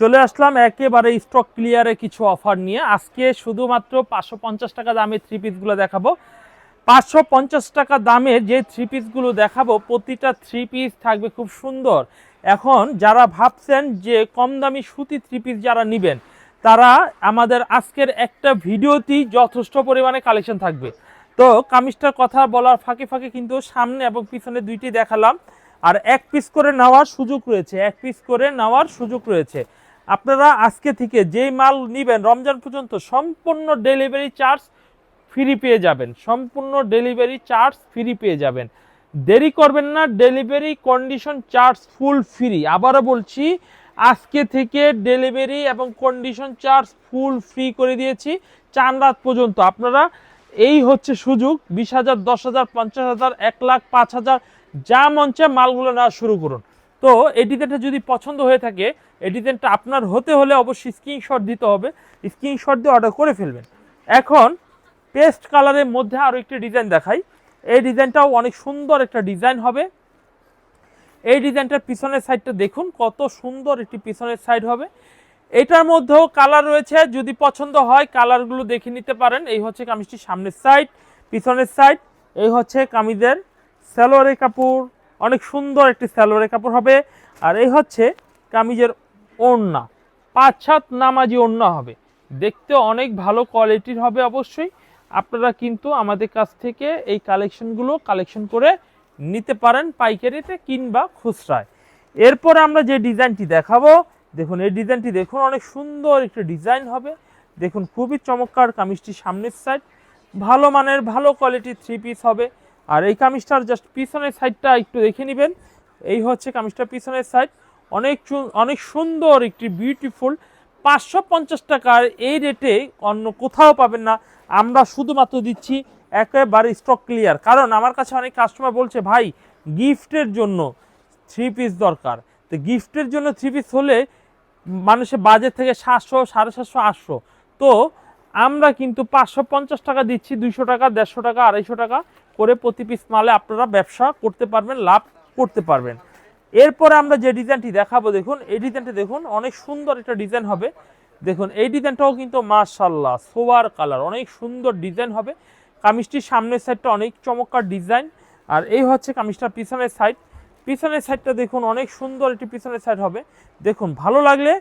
চলে আসলাম একেবারে স্টক ক্লিয়ারে কিছু অফার নিয়ে। আজকে শুধুমাত্র পাঁচশো পঞ্চাশ টাকা দামের থ্রি পিসগুলো দেখাবো। পাঁচশো পঞ্চাশ টাকা দামের যে থ্রি পিসগুলো দেখাবো, প্রতিটা থ্রি পিস থাকবে খুব সুন্দর। এখন যারা ভাবছেন যে কম দামি সুতি থ্রি পিস যারা নেবেন, তারা আমাদের আজকের একটা ভিডিওতেই যথেষ্ট পরিমাণে কালেকশন থাকবে। তো কামিজটার কথা বলার ফাঁকে ফাঁকে কিন্তু সামনে এবং পিছনে দুইটি দেখালাম। আর এক পিস করে নেওয়ার সুযোগ রয়েছে, এক পিস করে নেওয়ার সুযোগ রয়েছে। আপনারা আজকে থেকে যেই মাল নেবেন রমজান পর্যন্ত সম্পূর্ণ ডেলিভারি চার্জ ফ্রি পেয়ে যাবেন। সম্পূর্ণ ডেলিভারি চার্জ ফ্রি পেয়ে যাবেন। দেরি করবেন না, delivery condition charge full free. আবারও বলছি, আজকে থেকে ডেলিভারি এবং কন্ডিশন চার্জ ফুল ফ্রি করে দিয়েছি চার রাত পর্যন্ত। আপনারা এই হচ্ছে সুযোগ, বিশ হাজার, দশ হাজার, পঞ্চাশ হাজার, এক লাখ, পাঁচ হাজার, যা মঞ্চে মালগুলো নেওয়া শুরু করুন। তো এই যদি পছন্দ হয়ে থাকে এই আপনার হতে হলে অবশ্যই স্ক্রিনশট দিতে হবে। স্ক্রিনশট দিয়ে অর্ডার করে ফেলবেন। এখন পেস্ট কালারের মধ্যে আরও একটি ডিজাইন দেখাই। এই ডিজাইনটাও অনেক সুন্দর একটা ডিজাইন হবে। এই ডিজাইনটার পিছনের সাইডটা দেখুন, কত সুন্দর একটি পিছনের সাইড হবে। এটার মধ্যেও কালার রয়েছে, যদি পছন্দ হয় কালারগুলো দেখে নিতে পারেন। এই হচ্ছে কামিজটির সামনের সাইড পিছনের সাইড এই হচ্ছে কামিজের স্যালোয়ারের কাপড়। অনেক সুন্দর একটি স্যালোয়ারের কাপড় হবে। আর এই হচ্ছে কামিজের ওড়না। পাঁচ সাত নামাজি ওড়না হবে। দেখতে অনেক ভালো কোয়ালিটির হবে অবশ্যই। আপনারা কিন্তু আমাদের কাছ থেকে এই কালেকশনগুলো কালেকশন করে নিতে পারেন পাইকারিতে কিংবা খুচরায়। এরপর আমরা যে ডিজাইনটি দেখাবো, দেখুন, এই ডিজাইনটি দেখুন, অনেক সুন্দর একটি ডিজাইন হবে। দেখুন, খুবই চমৎকার কামিজটি সামনের সাইড ভালো মানের, ভালো কোয়ালিটির থ্রি পিস হবে। আর এই কামিজটার জাস্ট পিছনের সাইডটা একটু দেখে নেবেন। এই হচ্ছে কামিজটার পিছনের সাইড অনেক অনেক সুন্দর একটি বিউটিফুল পাঁচশো পঞ্চাশ টাকার এই রেটে অন্য কোথাও পাবেন না। আমরা শুধুমাত্র দিচ্ছি একেবারে স্টক ক্লিয়ার কারণ আমার কাছে অনেক কাস্টমার বলছে, ভাই গিফটের জন্য থ্রি পিস দরকার। তো গিফটের জন্য থ্রি পিস হলে মানুষের বাজেট থেকে সাতশো, সাড়ে সাতশো, আটশো। তো আমরা কিন্তু পাঁচশো পঞ্চাশ টাকা দিচ্ছি, দুইশো টাকা, দেড়শো টাকা, আড়াইশো টাকা করে প্রতি পিস মালে আপনারা ব্যবসা করতে পারবেন, লাভ করতে পারবেন। এরপরে আমরা যে ডিজাইনটি দেখাবো, দেখুন, এই ডিজাইনটি দেখুন, অনেক সুন্দর একটা ডিজাইন হবে। দেখুন, এই ডিজাইনটাও কিন্তু মার্শাল্লাহ সোয়ার কালার, অনেক সুন্দর ডিজাইন হবে। কামিজটির সামনের সাইডটা অনেক চমৎকার ডিজাইন আর এই হচ্ছে কামিজটার পিছনের সাইড পিছনের সাইডটা দেখুন, অনেক সুন্দর একটি পিছনের সাইড হবে। দেখুন, ভালো লাগলে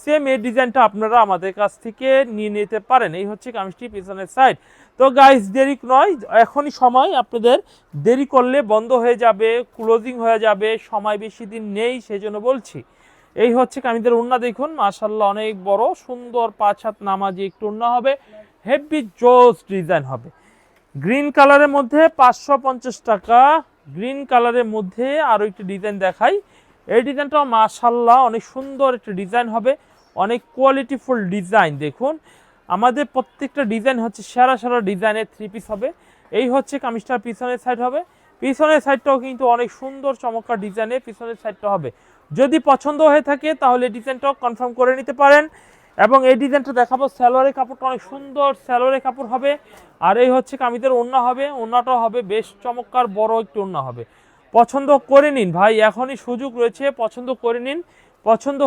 সেম এই ডিজাইনটা আপনারা আমাদের কাছ থেকে নিয়ে নিতে পারেন। এই হচ্ছে কামিজটি পিছনের সাইড তো গাইস দেরি নয়। এখনই সময় আপনাদের দেরি করলে বন্ধ হয়ে যাবে ক্লোজিং হয়ে যাবে, সময় বেশি দিন নেই সেই জন্য বলছি। এই হচ্ছে কামিজের উন্না দেখুন মাশাল্লাহ অনেক বড়, সুন্দর পাঁচ হাত নামাজি একটু উন্না হবে হেভি জোস ডিজাইন হবে। গ্রিন কালারের মধ্যে পাঁচশো পঞ্চাশ টাকা গ্রিন কালারের মধ্যে আরও একটি ডিজাইন দেখাই। এই ডিজাইনটাও মাশাল্লাহ অনেক সুন্দর একটি ডিজাইন হবে, অনেক কোয়ালিটিফুল ডিজাইন দেখুন। আমাদের প্রত্যেকটা ডিজাইন হচ্ছে সেরা সেরা ডিজাইনের থ্রি পিস হবে। এই হচ্ছে কামিজটার পিছনের সাইড হবে। পিছনের সাইডটাও কিন্তু অনেক সুন্দর, চমৎকার ডিজাইনের পিছনের সাইডটা হবে। যদি পছন্দ হয়ে থাকে, তাহলে ডিজাইনটাও কনফার্ম করে নিতে পারেন। এবং এই ডিজাইনটা দেখাবো স্যালোয়ারের কাপড়টা অনেক সুন্দর স্যালোয়ারের কাপড় হবে। আর এই হচ্ছে কামিজের ওড়না হবে, ওড়নাটাও হবে, বেশ চমৎকার বড় একটি ওড়না হবে। পছন্দ করে নিন ভাই, এখনই সুযোগ রয়েছে, পছন্দ করে নিন, পছন্দ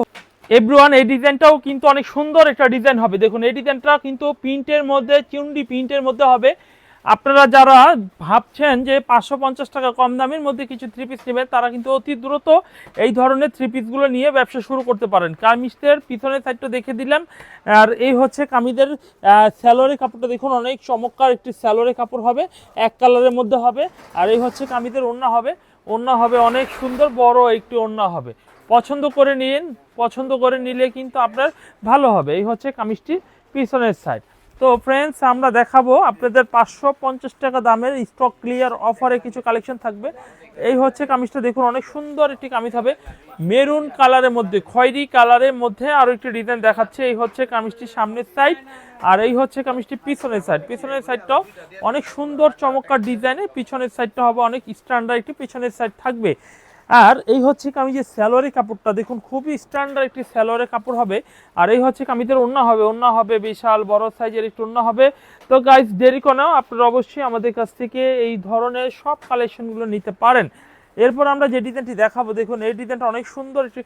এভরিওয়ান এই ডিজাইনটাও কিন্তু অনেক সুন্দর একটা ডিজাইন হবে। দেখুন, এই ডিজাইনটা কিন্তু প্রিন্টের মধ্যে, চুন্ডি প্রিন্টের মধ্যে হবে। আপনারা যারা ভাবছেন যে পাঁচশো পঞ্চাশ টাকা কম দামের মধ্যে কিছু থ্রি পিস নেবেন, তারা কিন্তু অতি দ্রুত এই ধরনের থ্রি পিসগুলো নিয়ে ব্যবসা শুরু করতে পারেন। কামিজদের পিছনের সাইডটা দেখে দিলাম। আর এই হচ্ছে কামিজের স্যালোয়ারের কাপড়টা। দেখুন, অনেক চমৎকার একটি স্যালোয়ারের কাপড় হবে, এক কালারের মধ্যে হবে। আর এই হচ্ছে কামিজের ওড়না হবে। ওড়না হবে অনেক সুন্দর, বড় একটি ওড়না হবে। পছন্দ করে নিন, পছন্দ করে নিলে কিন্তু আপনার ভালো হবে। এই হচ্ছে কামিজটি পিছনের সাইড তো ফ্রেন্ডস আমরা দেখাবো আপনাদের পাঁচশো পঞ্চাশ টাকা দামের স্টক ক্লিয়ার অফারে কিছু কালেকশন থাকবে। এই হচ্ছে কামিজটা, দেখুন অনেক সুন্দর একটি কামিজ হবে। মেরুন কালারের মধ্যে, খয়েরি কালারের মধ্যে আরও একটি ডিজাইন দেখাচ্ছে। এই হচ্ছে কামিজটির সামনের সাইড আর এই হচ্ছে কামিজটি পিছনের সাইড পিছনের সাইডটাও অনেক সুন্দর চমৎকার ডিজাইনের পিছনের সাইডটা হবে, অনেক স্ট্যান্ডার্ড একটি পিছনের সাইড থাকবে। আর এই হচ্ছে কামিজের স্যালোয়ারি কাপড়টা, দেখুন খুবই স্ট্যান্ডার্ড একটি স্যালোয়ারি কাপড় হবে। আর এই হচ্ছে কামিজের ওড়না হবে ওড়না হবে বিশাল, বড় সাইজের একটু ওড়না হবে। তো গাইস দেরি কোনো আপনারা অবশ্যই আমাদের কাছ থেকে এই ধরনের সব কালেকশনগুলো নিতে পারেন। এরপর আমরা যে ডিজাইনটি দেখাবো, দেখুন এই ডিজাইনটা অনেক সুন্দর একটি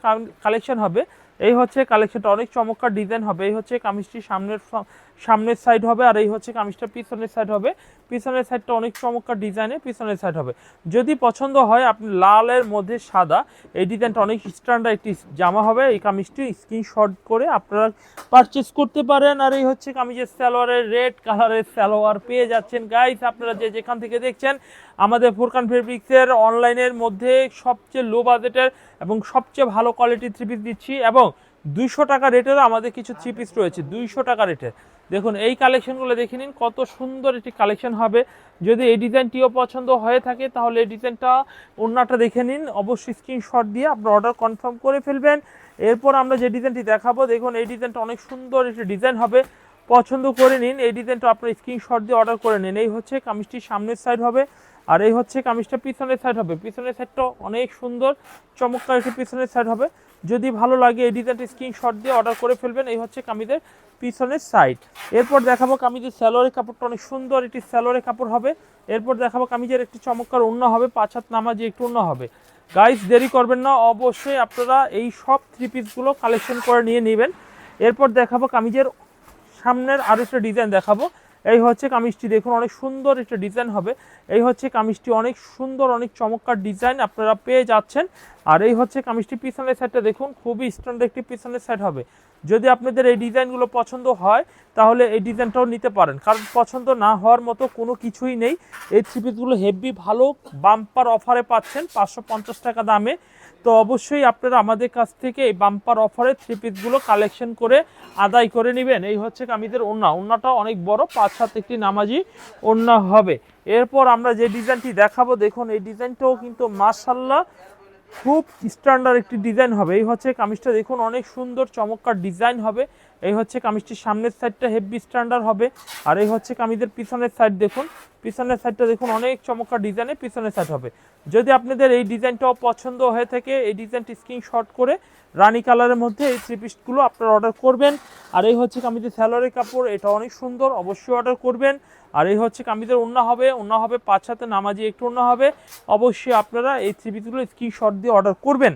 কালেকশন হবে। এই হচ্ছে কালেকশনটা অনেক চমৎকার ডিজাইন হবে। এই হচ্ছে কামিজটি সামনের সামনের সাইড হবে আর এই হচ্ছে কামিজটা পিছনের সাইড হবে। পিছনের সাইডটা অনেক চমৎকার ডিজাইনে পিছনের সাইড হবে। যদি পছন্দ হয়, আপনি লালের মধ্যে সাদা, এই ডিজাইনটা অনেক স্ট্যান্ডার্ড একটি জামা হবে। এই কামিজটি স্ক্রিনশট করে আপনারা পারচেস করতে পারেন। আর এই হচ্ছে কামিজের সালোয়ারের রেড কালারের সালোয়ার পেয়ে যাচ্ছেন। গাইস আপনারা যে যেখান থেকে দেখছেন, আমাদের ফোরকান ফেব্রিক্সের অনলাইনের মধ্যে সবচেয়ে লো বাজেটের এবং সবচেয়ে ভালো কোয়ালিটির থ্রি পিস দিচ্ছি। এবং দুইশো টাকা রেটেরও আমাদের কিছু থ্রি পিস রয়েছে, দুইশো টাকা রেটের। দেখুন, এই কালেকশনগুলো দেখে নিন, কত সুন্দর একটি কালেকশন হবে। যদি এই ডিজাইনটিও পছন্দ হয়ে থাকে, তাহলে এই ডিজাইনটা অন্যটা দেখে নিন, অবশ্যই স্ক্রিনশট দিয়ে আপনার অর্ডার কনফার্ম করে ফেলবেন। এরপর আমরা যে ডিজাইনটি দেখাবো, দেখুন, এই ডিজাইনটা অনেক সুন্দর একটি ডিজাইন হবে। পছন্দ করে নিন, এই ডিজাইনটা আপনার স্ক্রিনশট দিয়ে অর্ডার করে নিন। এই হচ্ছে কামিজটির সামনের সাইড হবে, আর এই হচ্ছে কামিজটা পিছনের সাইড হবে। পিছনের সাইডটা অনেক সুন্দর, চমৎকার একটি পিছনের সাইড হবে। যদি ভালো লাগে ডিজাইনটি স্ক্রিনশট দিয়ে অর্ডার করে ফেলবেন, এই হচ্ছে কামিজের পিছনের সাইড এরপর দেখাবো কামিজের স্যালোয়ারের কাপড়টা, অনেক সুন্দর একটি স্যালোয়ারের কাপড় হবে। এরপর দেখাবো কামিজের একটি চমৎকার অন্য হবে, পাঁচ হাত নামাজি একটু অন্য হবে। গাইস দেরি করবেন না, অবশ্যই আপনারা এই সব থ্রি পিসগুলো কালেকশন করে নিয়ে নেবেন। এরপর দেখাবো কামিজের সামনের আরও একটা ডিজাইন দেখাবো। এই হচ্ছে কামিজটি, দেখুন অনেক সুন্দর একটা ডিজাইন হবে। এই হচ্ছে কামিজটি, অনেক সুন্দর, অনেক চমৎকার ডিজাইন আপনারা পেয়ে যাচ্ছেন। আর এই হচ্ছে কামিজটি পিছনের সাইডটা দেখুন, খুবই স্ট্যান্ডার্ড একটি পিছনের সাইড হবে। যদি আপনাদের এই ডিজাইনগুলো পছন্দ হয়, তাহলে এই ডিজাইনটাও নিতে পারেন। কারণ পছন্দ না হওয়ার মতো কোনো কিছুই নেই। এই থ্রি পিসগুলো হেভি ভালো বাম্পার অফারে পাচ্ছেন, পাঁচশো পঞ্চাশ টাকা দামে। তো অবশ্যই আপনারা আমাদের কাছ থেকে এই বাম্পার অফারে থ্রি পিসগুলো কালেকশন করে আদায় করে নেবেন। এই হচ্ছে কামিজের ওন্না ওন্নাটা অনেক বড়, পাঁচ সাত একটি নামাজি ওন্না হবে। এরপর আমরা যে ডিজাইনটি দেখাবো, দেখুন, এই ডিজাইনটাও কিন্তু মার্শাল্লাহ খুব স্ট্যান্ডার্ড একটি ডিজাইন হবে। এই হচ্ছে কামিজটা, দেখুন, অনেক সুন্দর, চমৎকার ডিজাইন হবে। এই হচ্ছে কামিজটির সামনের সাইডটা হেভি স্ট্যান্ডার্ড হবে। আর এই হচ্ছে কামিজের পিছনের সাইড দেখুন, পিছনের সাইডটা দেখুন, অনেক চমৎকার ডিজাইনে পিছনের সাইড হবে। যদি আপনাদের এই ডিজাইনটাও পছন্দ হয়ে থাকে, এই ডিজাইনটি স্ক্রিনশট করে রানী কালারের মধ্যে এই থ্রি পিসগুলো আপনারা অর্ডার করবেন। আর এই হচ্ছে কামিজের স্যালোয়ারের কাপড়, এটা অনেক সুন্দর, অবশ্যই অর্ডার করবেন। আর এই হচ্ছে কামিজের ওন্না হবে ওন্না হবে পাঁচ হাতে নামাজি, একটু ওন্না হবে। অবশ্যই আপনারা এই থ্রি পিসগুলো স্ক্রিনশট দিয়ে অর্ডার করবেন।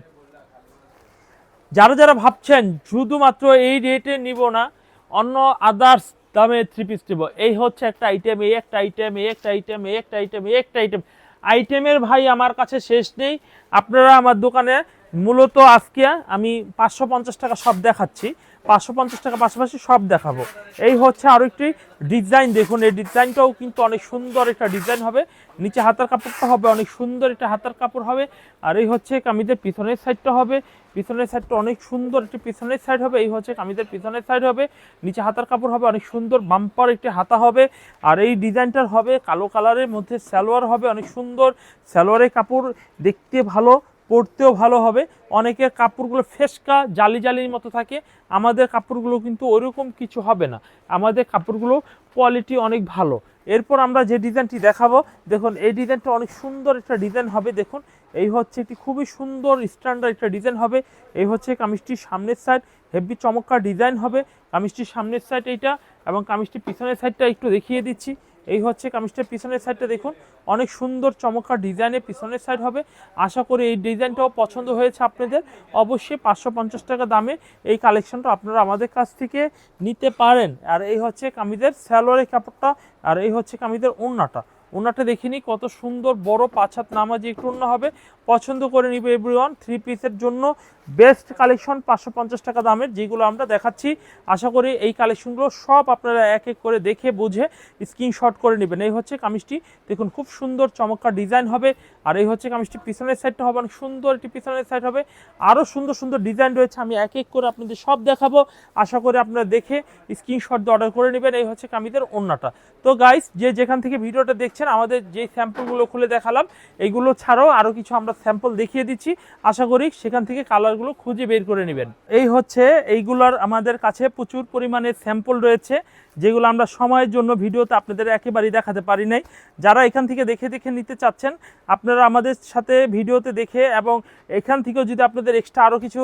যারা যারা ভাবছেন, শুধুমাত্র এই রেটে নিব না, অন্য আদার্স দামে থ্রি পিস নেব। এই হচ্ছে একটা আইটেম এই একটা আইটেম এই একটা আইটেম এই একটা আইটেম এই একটা আইটেম আইটেমের ভাই আমার কাছে শেষ নেই। আপনারা আমার দোকানে মূলত আজকে আমি পাঁচশো পঞ্চাশ টাকা সব দেখাচ্ছি। পাঁচশো পঞ্চাশ টাকা পাশাপাশি সব দেখাবো। এই হচ্ছে আরও একটি ডিজাইন। দেখুন, এই ডিজাইনটাও কিন্তু অনেক সুন্দর একটা ডিজাইন হবে। নিচে হাতার কাপড়টা হবে, অনেক সুন্দর একটা হাতার কাপড় হবে। আর এই হচ্ছে কামিজের পিছনের সাইডটা হবে। পিছনের সাইডটা অনেক সুন্দর একটি পিছনের সাইড হবে। এই হচ্ছে কামিজের পিছনের সাইড হবে। নিচে হাতার কাপড় হবে, অনেক সুন্দর বাম্পার একটি হাতা হবে। আর এই ডিজাইনটার হবে কালো কালারের মধ্যে সালোয়ার হবে, অনেক সুন্দর সালোয়ারের কাপড়। দেখতে ভালো পরতেও ভালো হবে। অনেকের কাপড়গুলো ফেসকা জালি জালির মতো থাকে। আমাদের কাপড়গুলো কিন্তু ওইরকম কিছু হবে না। আমাদের কাপড়গুলো কোয়ালিটি অনেক ভালো। এরপর আমরা যে ডিজাইনটি দেখাবো, দেখুন, এই ডিজাইনটা অনেক সুন্দর একটা ডিজাইন হবে, দেখুন। এই হচ্ছে একটি খুবই সুন্দর স্ট্যান্ডার্ড একটা ডিজাইন হবে। এই হচ্ছে কামিজটির সামনের সাইড হেভি চমৎকার ডিজাইন হবে। কামিজটির সামনের সাইড এইটা এবং কামিজটির পিছনের সাইডটা একটু দেখিয়ে দিচ্ছি। এই হচ্ছে কামিজটার পিছনের সাইডটা দেখুন। অনেক সুন্দর, চমৎকার ডিজাইনের পিছনের সাইড হবে। আশা করি এই ডিজাইনটাও পছন্দ হয়েছে আপনাদের। অবশ্যই পাঁচশো পঞ্চাশ টাকা দামে এই কালেকশনটা আপনারা আমাদের কাছ থেকে নিতে পারেন। আর এই হচ্ছে কামিজের স্যালোয়ারের কাপড়টা, আর এই হচ্ছে কামিজের ওড়নাটা। ওনাটা দেখিনি কত সুন্দর বড় পাছাত নামাজি একটু অন্য হবে। পছন্দ করে নিবে এভরিওয়ান থ্রি পিসের জন্য বেস্ট কালেকশন পাঁচশো পঞ্চাশ টাকা দামের, যেগুলো আমরা দেখাচ্ছি। আশা করি এই কালেকশনগুলো সব আপনারা এক এক করে দেখে বুঝে স্ক্রিনশট করে নেবেন। এই হচ্ছে কামিজটি। দেখুন, খুব সুন্দর, চমৎকার ডিজাইন হবে। আর এই হচ্ছে কামিজটি, পিছনের সাইডটা হবে, অনেক সুন্দর একটি পিছনের সাইড হবে। আরও সুন্দর সুন্দর ডিজাইন রয়েছে, আমি এক এক করে আপনাদের সব দেখাবো। আশা করি আপনারা দেখে স্ক্রিনশট দিয়ে অর্ডার করে নেবেন। এই হচ্ছে কামিজের ওন্নাটা। তো গাইস যে যেখান থেকে ভিডিওটা দেখছেন, আমাদের যে স্যাম্পলগুলো খুলে দেখালাম এইগুলো ছাড়াও আরও কিছু আমরা স্যাম্পল দেখিয়ে দিচ্ছি। আশা করি সেখান থেকে কালারগুলো খুঁজে বের করে নেবেন। এই হচ্ছে, এইগুলোর আমাদের কাছে প্রচুর পরিমাণে স্যাম্পল রয়েছে। যেগুলো আমরা সময়ের জন্য ভিডিওতে আপনাদের একেবারেই দেখাতে পারি নাই। যারা এখান থেকে দেখে দেখে নিতে চাচ্ছেন, আপনারা আমাদের সাথে ভিডিওতে দেখে এবং এখান থেকেও যদি আপনাদের এক্সট্রা আরও কিছু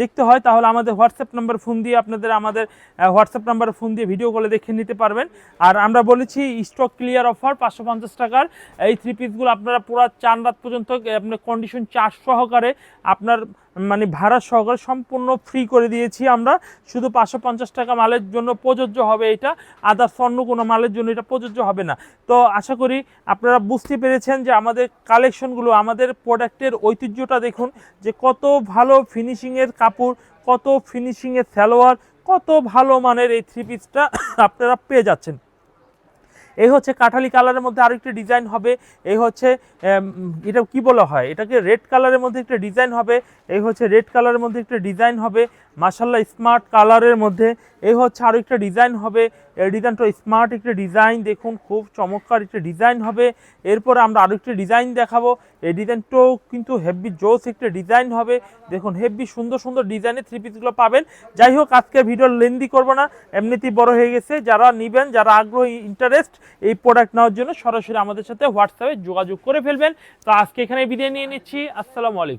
দেখতে হয়, তাহলে আমাদের হোয়াটসঅ্যাপ নাম্বার ফোন দিয়ে আপনাদের আমাদের হোয়াটসঅ্যাপ নাম্বার ফোন দিয়ে ভিডিও কলে দেখে নিতে পারবেন। আর আমরা বলেছি স্টক ক্লিয়ার অফার পাঁচশো পঞ্চাশ টাকার। এই থ্রি পিসগুলো আপনারা পুরো চান রাত পর্যন্ত আপনার কন্ডিশন চার্জ সহকারে আপনার মানে ভাড়া সহকারে সম্পূর্ণ ফ্রি করে দিয়েছি আমরা। শুধু পাঁচশো পঞ্চাশ টাকা মালের জন্য প্রযোজ্য হবে এটা। আদার্স অন্য কোনো মালের জন্য এটা প্রযোজ্য হবে না। তো আশা করি আপনারা বুঝতে পেরেছেন যে আমাদের কালেকশনগুলো আমাদের প্রোডাক্টের ঐতিহ্যটা দেখুন, যে কত ভালো ফিনিশিংয়ের কাপড়, কত ফিনিশিংয়ের সালোয়ার, কত ভালো মানের এই থ্রি পিসটা আপনারা পেয়ে যাচ্ছেন। এই হচ্ছে কাঁঠালি কালারের মধ্যে আরও একটি ডিজাইন হবে। এই হচ্ছে এটা কি বলা হয়? এটাকে রেড কালারের মধ্যে একটা ডিজাইন হবে। এই হচ্ছে রেড কালারের মধ্যে একটা ডিজাইন হবে। মাসাল্লাহ স্মার্ট কালারের মধ্যে এই হচ্ছে আরও একটা ডিজাইন হবে। এই ডিজাইনটা স্মার্ট একটা ডিজাইন দেখুন খুব চমৎকার একটা ডিজাইন হবে। এরপরে আমরা আরও একটা ডিজাইন দেখাবো। এই ডিজাইনটাও কিন্তু হেভি জোস একটা ডিজাইন হবে। দেখুন হেভি সুন্দর সুন্দর ডিজাইনের থ্রি পিসগুলো পাবেন। যাই হোক, আজকে ভিডিও লেন্দি করব না, এমনিতেই বড় হয়ে গেছে। যারা নিবেন, যারা আগ্রহী ইন্টারেস্ট এই প্রোডাক্ট নেওয়ার জন্য সরাসরি আমাদের সাথে হোয়াটসঅ্যাপে যোগাযোগ করে ফেলবেন। তো আজকে এখানে বিদায় নিয়ে নিচ্ছি। আসসালামু আলাইকুম।